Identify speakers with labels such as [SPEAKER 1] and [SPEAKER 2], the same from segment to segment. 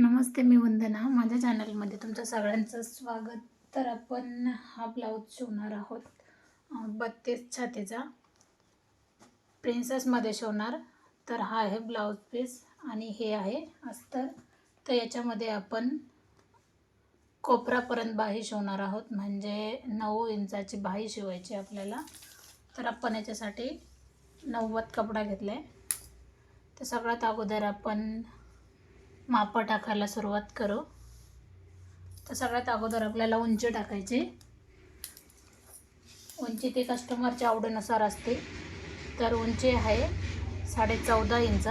[SPEAKER 1] नमस्ते मी वंदना. माझ्या चॅनलमध्ये तुमचं सगळ्यांचं स्वागत. तर आपण हा ब्लाऊज शिवणार आहोत. बत्तीस छातीचा. प्रिन्सेसमध्ये शिवणार. तर हा आहे ब्लाऊज पीस आणि हे आहे अस्तर. तर याच्यामध्ये आपण कोपरापर्यंत बाही शिवणार आहोत. म्हणजे नऊ इंचाची बाही शिवायची आपल्याला. तर आपण याच्यासाठी नव्वद कपडा घेतला आहे तर सगळ्यात अगोदर आपण मापं टाकायला सुरुवात करू. तर सगळ्यात अगोदर आपल्याला उंची टाकायची. उंची ती कस्टमरच्या आवडीनुसार असते. तर उंची आहे साडे चौदा इंच.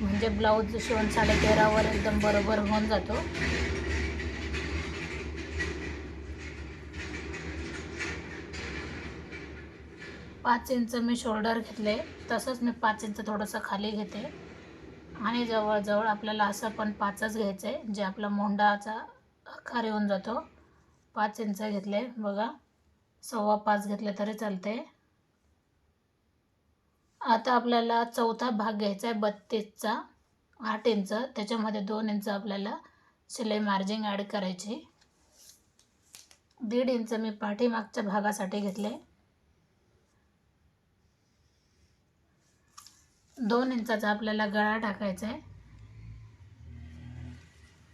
[SPEAKER 1] म्हणजे ब्लाऊज शिवून साडे तेरावर एकदम बरोबर होऊन जातो. पाच इंच मी शोल्डर घेतले. तसंच मी पाच इंच थोडंसं खाली घेते. आणि जवळजवळ आपल्याला असं पण पाचच घ्यायचं आहे जे आपला मोंडाचा आकार येऊन जातो. पाच इंच घेतले बघा. सव्वा पाच घेतले तरी चालते. आता आपल्याला चौथा भाग घ्यायचा आहे बत्तीसचा. आठ इंच. त्याच्यामध्ये दोन इंच आपल्याला शिलाई मार्जिंग ॲड करायची. दीड इंच मी पाठीमागच्या भागासाठी घेतले. दोन इंचाचा आपल्याला गळा टाकायचा आहे.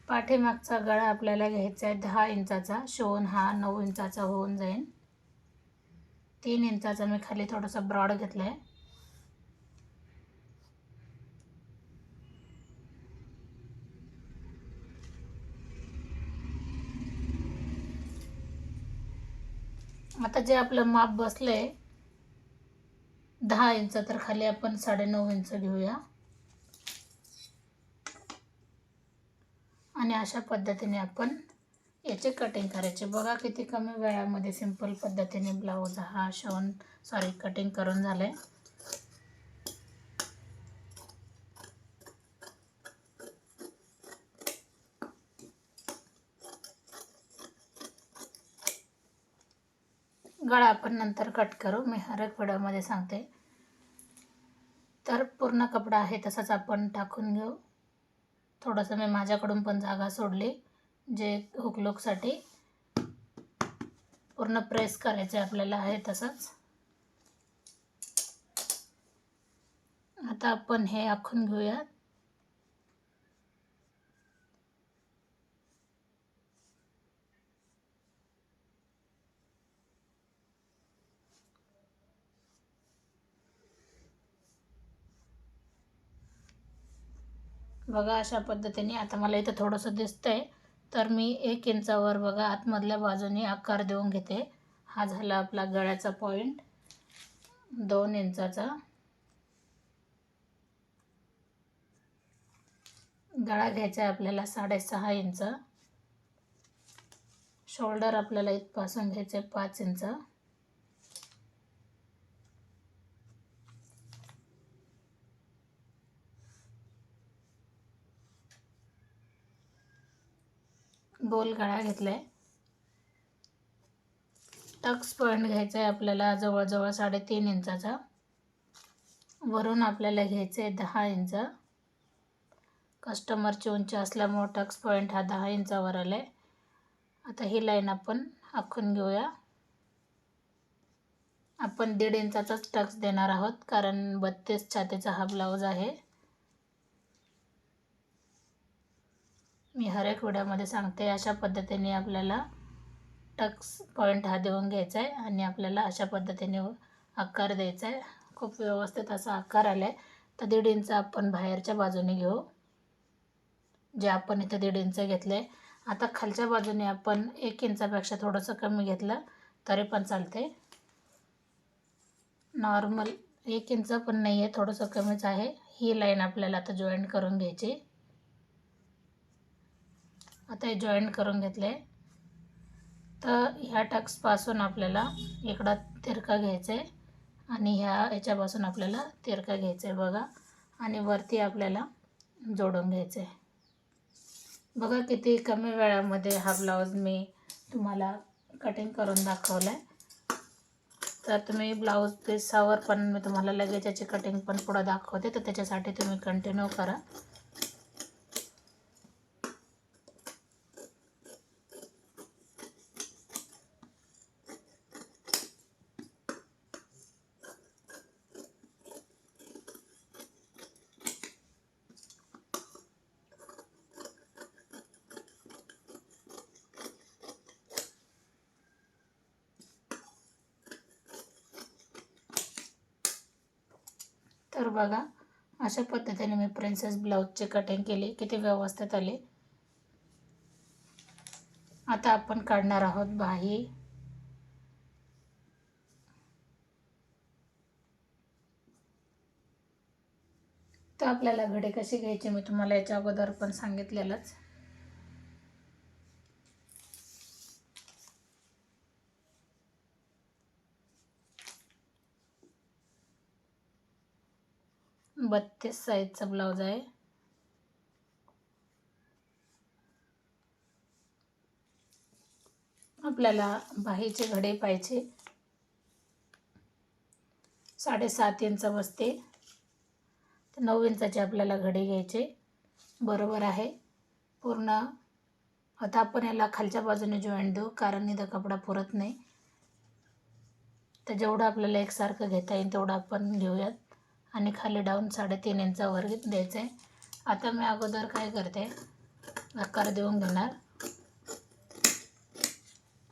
[SPEAKER 1] पाठीमागचा गळा आपल्याला घ्यायचा आहे. दहा इंचाचा शिवून हा नऊ इंचाचा होऊन जाईल तीन इंचाचा मी खाली थोडासा ब्रॉड घेतला आहे आता जे आपलं माप बसलं आहे दहा इंच तर खाली आपण साडेनऊ इंच घेऊया. आणि अशा पद्धतीने आपण याचे कटिंग करायचे. बघा किती कमी वेळामध्ये सिंपल पद्धतीने ब्लाऊज हा शिवून सॉरी कटिंग करून झालं आहे गळा आपण नंतर कट करू. मी हर एक व्हिडिओमध्ये सांगते. तर पूर्ण कपडा आहे तसाच आपण टाकून घेऊ. थोडंसं मी माझ्याकडून पण जागा सोडली जे हुकलूकसाठी. पूर्ण प्रेस करायचे आपल्याला आहे तसंच. आता आपण हे आखून घेऊयात. बघा अशा पद्धतीने. आता मला इथं थोडंसं दिसतंय. तर मी एक इंचावर बघा आतमधल्या बाजूने आकार देऊन घेते. हा झाला आपला गळ्याचा पॉईंट दोन इंचाचा. गळा घ्यायचा आहे आपल्याला साडेसहा इंच. शोल्डर आपल्याला इथपासून घ्यायचं आहे पाच इंच. गोल गळा घेतला आहे टक्स पॉईंट घ्यायचा आहे आपल्याला जवळजवळ साडेतीन इंचाचा. वरून आपल्याला घ्यायचं आहे दहा इंच. कस्टमरची उंची असल्यामुळं टक्स पॉईंट हा दहा इंचावर आला आहे आता ही लाईन आपण आखून घेऊया. आपण दीड इंचाचाच टक्स देणार आहोत कारण बत्तीस छातीचा हा ब्लाऊज आहे. मी हर एक व्हिडिओमध्ये सांगते अशा पद्धतीने आपल्याला टक्स पॉईंट हा देऊन घ्यायचा आहे आणि आपल्याला अशा पद्धतीने आकार द्यायचा आहे. खूप व्यवस्थित असा आकार आला आहे तर दीड इंच आपण बाहेरच्या बाजूने घेऊ जे आपण इथं दीड इंच घेतलं आहे आता खालच्या बाजूने आपण एक इंचापेक्षा थोडंसं कमी घेतलं तरी पण चालते नॉर्मल एक इंच पण नाही आहे थोडंसं कमीच आहे. ही लाईन आपल्याला आता जॉईंट करून घ्यायची. आता हे जॉईंट करून घेतले. तर ह्या टक्सपासून आपल्याला इकडं तिरका घ्यायचं आहे आणि ह्या याच्यापासून आपल्याला तिरका घ्यायचं आहे बघा. आणि वरती आपल्याला जोडून घ्यायचं आहे बघा किती कमी वेळामध्ये हा ब्लाऊज मी तुम्हाला कटिंग करून दाखवला आहे तर तुम्ही ब्लाऊज पीसावर पण मी तुम्हाला लगेच याची कटिंग पण पुढं दाखवते. तर त्याच्यासाठी तुम्ही कंटिन्यू करा. तर बघा अशा पद्धतीने मी प्रिन्सेस ब्लाऊजचे कटिंग केली किती व्यवस्थित आले. आता आपण काढणार आहोत बाही तर आपल्याला घडे कशी घ्यायची मी तुम्हाला याच्या अगोदर पण सांगितलेलंच. बत्तीस साईजचा ब्लाऊज आहे. आपल्याला बाहीचे घडे पाहिजे. साडेसात इंच बसते तर नऊ इंचाचे आपल्याला घडे घ्यायचे. बरोबर आहे. पूर्ण आता आपण याला खालच्या बाजूने जॉईंट देऊ कारण इथं कपडा पुरत नाही. तर जेवढं आपल्याला एकसारखं घेता येईल तेवढं आपण घेऊयात. आणि खाली डाऊन साडेतीन इंचा वर्ग द्यायचं आहे आता मी अगोदर काय करते? आकार देऊन घेणार.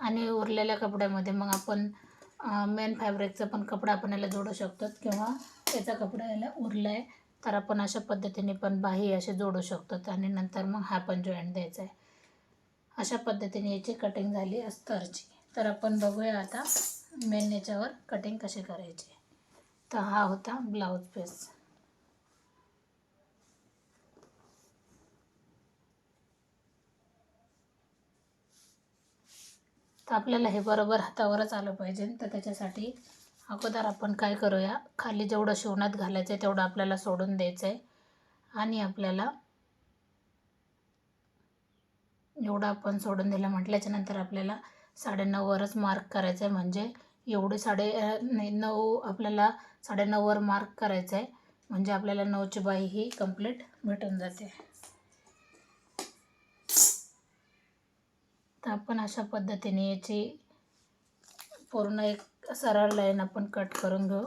[SPEAKER 1] आणि उरलेल्या कपड्यामध्ये मग आपण मेन फॅब्रिकचा पण कपडा आपण याला जोडू शकतो. किंवा त्याचा कपडा याला उरला आहे तर आपण अशा पद्धतीने पण बाही असे जोडू शकतो. आणि नंतर मग हा पण जॉईंट द्यायचा आहे अशा पद्धतीने याची कटिंग झाली अस्तरची. तर आपण बघूया आता मेन याच्यावर कटिंग कशी करायची. तर हा होता ब्लाऊज पीस. तर आपल्याला हे बरोबर हातावरच आलं पाहिजे. तर त्याच्यासाठी अगोदर आपण काय करूया? खाली जेवढं शिवणात घालायचं आहे तेवढं आपल्याला सोडून द्यायचं आहे आणि आपल्याला एवढं आपण सोडून दिलं म्हटल्याच्या नंतर आपल्याला साडेनऊवरच मार्क करायचं आहे म्हणजे एवढे साडे नाही नऊ आपल्याला साडेनऊवर मार्क करायचं आहे म्हणजे आपल्याला नऊची बाई ही कंप्लीट भेटून जाते. तर आपण अशा पद्धतीने याची पूर्ण एक सरळ लाईन आपण कट करून घेऊ.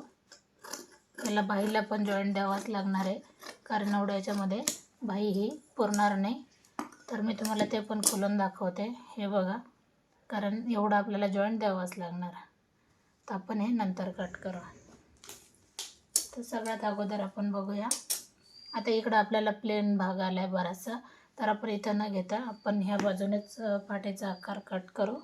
[SPEAKER 1] त्याला बाईला पण जॉईंट द्यावाच लागणार आहे. कारण एवढ्या याच्यामध्ये बाई ही पुरणार नाही. तर मी तुम्हाला ते पण खोलून दाखवते. हे बघा. कारण एवढं आपल्याला जॉईंट द्यावाच लागणार. तर आपण हे नंतर कट करू. तर सगळ्यात अगोदर आपण बघूया. आता इकडं आपल्याला प्लेन भाग आला आहे बराचसा. तर आपण इथं न घेता आपण ह्या बाजूनेच पाठीचा आकार कट करू.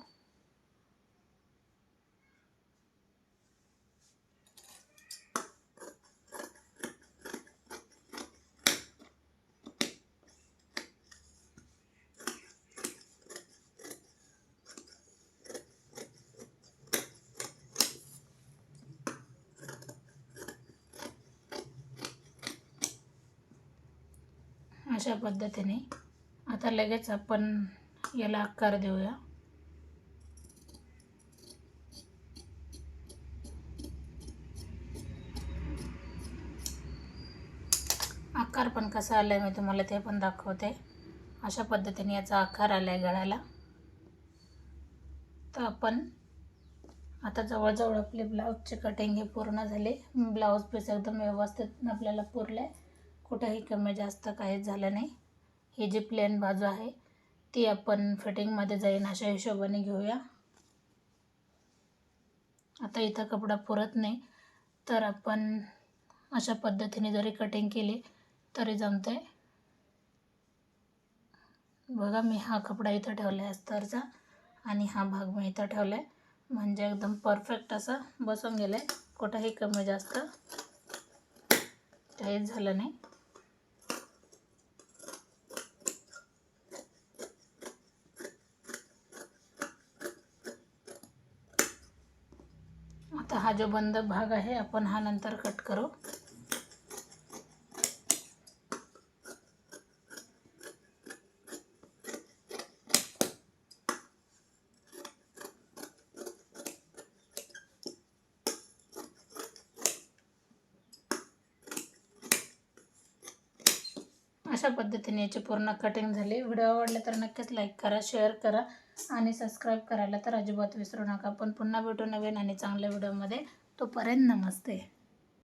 [SPEAKER 1] अशा पद्धतीने आता लगेच आपण याला आकार देऊया. आकार पण कसा आला आहे मी तुम्हाला ते पण दाखवते. अशा पद्धतीने याचा आकार आला आहे गळ्याला. तर आपण आता जवळजवळ आपले ब्लाऊजचे कटिंग हे पूर्ण झाले. ब्लाऊज पीस एकदम व्यवस्थित आपल्याला पुरलं आहे कुठंही कमी जास्त काहीच झालं नाही. ही जी प्लेन बाजू आहे ती आपण फिटिंगमध्ये जाईन अशा हिशोबाने घेऊया. आता इथं कपडा पुरत नाही तर आपण अशा पद्धतीने जरी कटिंग केली तरी जमते बघा मी हा कपडा इथं ठेवला आहे अस्तरचा आणि हा भाग मी इथं ठेवला आहे म्हणजे एकदम परफेक्ट असं बसून गेलं आहे कुठंही कमी जास्त काहीच झालं नाही. आता हा जो बंद भाग आहे आपण हा नंतर कट करू. अशा पद्धतीने याचे पूर्ण कटिंग झाले. व्हिडिओ आवडले तर नक्कीच लाईक करा शेअर करा. आणि सबस्क्राईब करायला तर अजिबात विसरू नका. पण पुन्हा भेटू नवीन आणि चांगल्या व्हिडिओमध्ये तोपर्यंत नमस्ते.